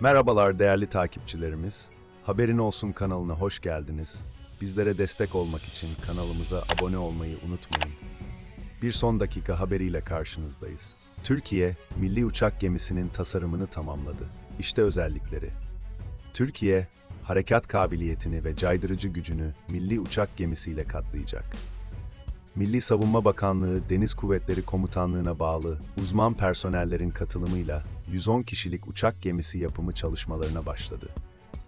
Merhabalar değerli takipçilerimiz. Haberin Olsun kanalına hoş geldiniz. Bizlere destek olmak için kanalımıza abone olmayı unutmayın. Bir son dakika haberiyle karşınızdayız. Türkiye, milli uçak gemisinin tasarımını tamamladı. İşte özellikleri. Türkiye, harekat kabiliyetini ve caydırıcı gücünü milli uçak gemisiyle katlayacak. Milli Savunma Bakanlığı Deniz Kuvvetleri Komutanlığı'na bağlı uzman personellerin katılımıyla 110 kişilik uçak gemisi yapımı çalışmalarına başladı.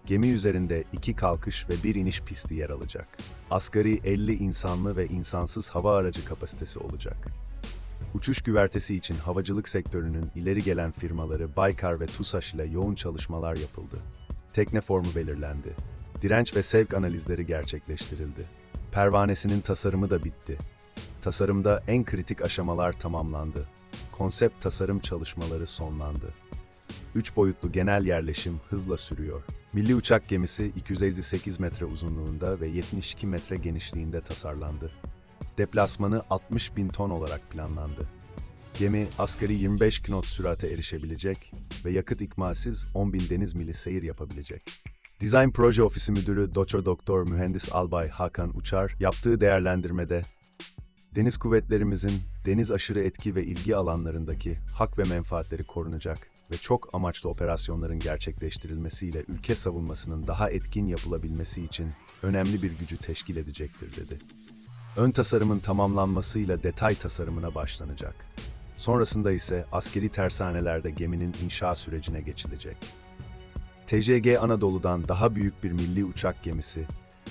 Gemi üzerinde iki kalkış ve bir iniş pisti yer alacak. Asgari 50 insanlı ve insansız hava aracı kapasitesi olacak. Uçuş güvertesi için havacılık sektörünün ileri gelen firmaları Baykar ve TUSAŞ ile yoğun çalışmalar yapıldı. Tekne formu belirlendi. Direnç ve sevk analizleri gerçekleştirildi. Pervanesinin tasarımı da bitti. Tasarımda en kritik aşamalar tamamlandı. Konsept tasarım çalışmaları sonlandı. Üç boyutlu genel yerleşim hızla sürüyor. Milli uçak gemisi 258 metre uzunluğunda ve 72 metre genişliğinde tasarlandı. Deplasmanı 60 bin ton olarak planlandı. Gemi asgari 25 knot sürate erişebilecek ve yakıt ikmalsiz 10 bin deniz mili seyir yapabilecek. Dizayn Proje Ofisi Müdürü Doço Doktor Mühendis Albay Hakan Uçar yaptığı değerlendirmede Deniz kuvvetlerimizin deniz aşırı etki ve ilgi alanlarındaki hak ve menfaatleri korunacak ve çok amaçlı operasyonların gerçekleştirilmesiyle ülke savunmasının daha etkin yapılabilmesi için önemli bir gücü teşkil edecektir dedi. Ön tasarımın tamamlanmasıyla detay tasarımına başlanacak. Sonrasında ise askeri tersanelerde geminin inşa sürecine geçilecek. TCG Anadolu'dan daha büyük bir milli uçak gemisi,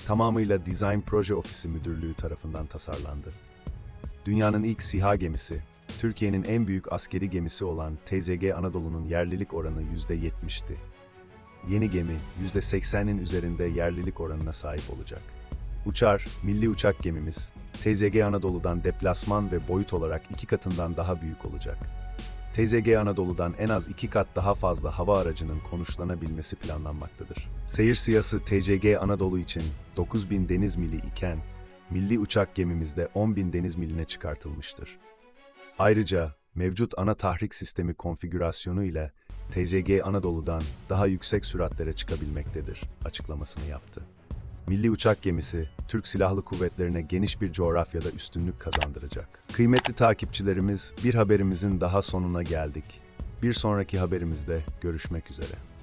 tamamıyla Design Proje Ofisi Müdürlüğü tarafından tasarlandı. Dünyanın ilk SİHA gemisi, Türkiye'nin en büyük askeri gemisi olan TZG Anadolu'nun yerlilik oranı %70'ti. Yeni gemi %80'in üzerinde yerlilik oranına sahip olacak. Uçar, milli uçak gemimiz, TZG Anadolu'dan deplasman ve boyut olarak iki katından daha büyük olacak. TZG Anadolu'dan en az iki kat daha fazla hava aracının konuşlanabilmesi planlanmaktadır. Seyir siyası TCG Anadolu için 9000 deniz mili iken, milli uçak gemimizde 10.000 deniz miline çıkartılmıştır. Ayrıca mevcut ana tahrik sistemi konfigürasyonu ile TCG Anadolu'dan daha yüksek süratlere çıkabilmektedir açıklamasını yaptı. Milli uçak gemisi, Türk Silahlı Kuvvetlerine geniş bir coğrafyada üstünlük kazandıracak. Kıymetli takipçilerimiz, bir haberimizin daha sonuna geldik. Bir sonraki haberimizde görüşmek üzere.